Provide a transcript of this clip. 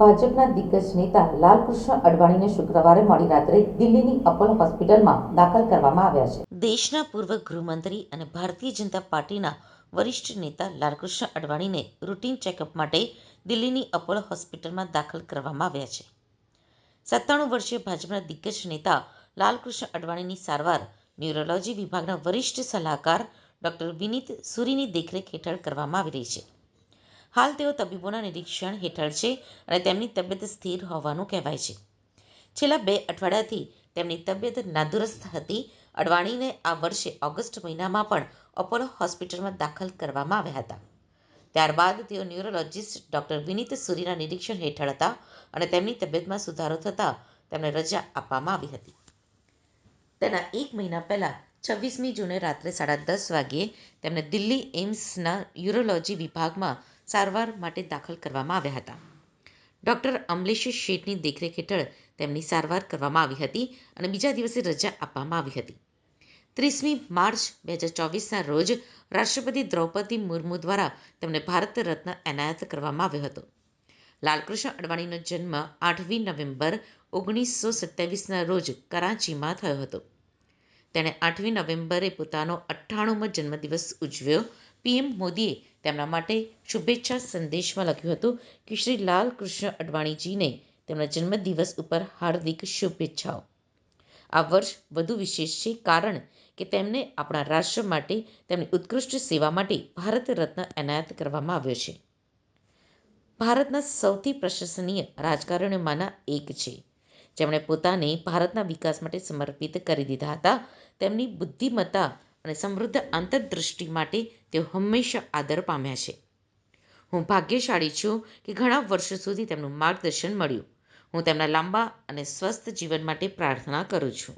ભાજપના દિગ્ગજ નેતા લાલકૃષ્ણ અડવાણીને શુક્રવારે મોડી રાત્રે દિલ્હીની અપોલો હોસ્પિટલમાં દાખલ કરવામાં આવ્યા છે. દેશના પૂર્વ ગૃહમંત્રી અને ભારતીય જનતા પાર્ટીના વરિષ્ઠ નેતા લાલકૃષ્ણ અડવાણીને રૂટીન ચેકઅપ માટે દિલ્હીની અપોલો હોસ્પિટલમાં દાખલ કરવામાં આવ્યા છે. સત્તાણું વર્ષીય ભાજપના દિગ્ગજ નેતા લાલકૃષ્ણ અડવાણીની સારવાર ન્યુરોલોજી વિભાગના વરિષ્ઠ સલાહકાર ડોક્ટર વિનીત સુરીની દેખરેખ હેઠળ કરવામાં આવી રહી છે. હાલ તેઓ તબીબોના નિરીક્ષણ હેઠળ છે અને તેમની તબિયત સ્થિર હોવાનું કહેવાય છે. છેલ્લા બે અઠવાડિયાથી તેમની તબિયત નાદુરસ્ત હતી. અડવાણીને આ વર્ષે ઓગસ્ટ મહિનામાં પણ અપોલો હોસ્પિટલમાં દાખલ કરવામાં આવ્યા હતા. ત્યારબાદ તેઓ ન્યુરોલોજિસ્ટ ડોક્ટર વિનીત સુરીના નિરીક્ષણ હેઠળ હતા અને તેમની તબિયતમાં સુધારો થતાં તેમને રજા આપવામાં આવી હતી. તેના એક મહિના પહેલાં, છવ્વીસમી જૂને રાત્રે સાડા દસ વાગ્યે, તેમને દિલ્હી એમ્સના યુરોલોજી વિભાગમાં સારવાર માટે દાખલ કરવામાં આવ્યા હતા. ડોક્ટર અમલેશ શેઠની દેખરેખ હેઠળ તેમની સારવાર કરવામાં આવી હતી અને બીજા દિવસે રજા આપવામાં આવી હતી. ત્રીસમી માર્ચ બે હજાર ચોવીસના રોજ રાષ્ટ્રપતિ દ્રૌપદી મુર્મુ દ્વારા તેમને ભારત રત્ન એનાયત કરવામાં આવ્યો હતો. લાલકૃષ્ણ અડવાણીનો જન્મ આઠમી નવેમ્બર ઓગણીસો સત્યાવીસના રોજ કરાંચીમાં થયો હતો. તેણે આઠમી નવેમ્બરે પોતાનો અઠ્ઠાણુંમો જન્મદિવસ ઉજવ્યો. પીએમ મોદીએ તેમના માટે શુભેચ્છા સંદેશમાં લખ્યું હતું કે શ્રી લાલકૃષ્ણ અડવાણીજીને તેમના જન્મદિવસ ઉપર હાર્દિક શુભેચ્છાઓ. આ વર્ષ વધુ વિશેષ છે કારણ કે તેમને આપણા રાષ્ટ્ર માટે, તેમની ઉત્કૃષ્ટ સેવા માટે ભારત રત્ન એનાયત કરવામાં આવ્યો છે. ભારતના સૌથી પ્રશંસનીય રાજકારણીઓમાંના એક છે. જેમણે પોતાને ભારતના વિકાસ માટે સમર્પિત કરી દીધા હતા, તેમની બુદ્ધિમત્તા અને સમૃદ્ધ આંતરદૃષ્ટિ માટે તેઓ હંમેશા આદર પામ્યા છે. હું ભાગ્યશાળી છું કે ઘણા વર્ષો સુધી તેમનું માર્ગદર્શન મળ્યું. હું તેમના લાંબા અને સ્વસ્થ જીવન માટે પ્રાર્થના કરું છું.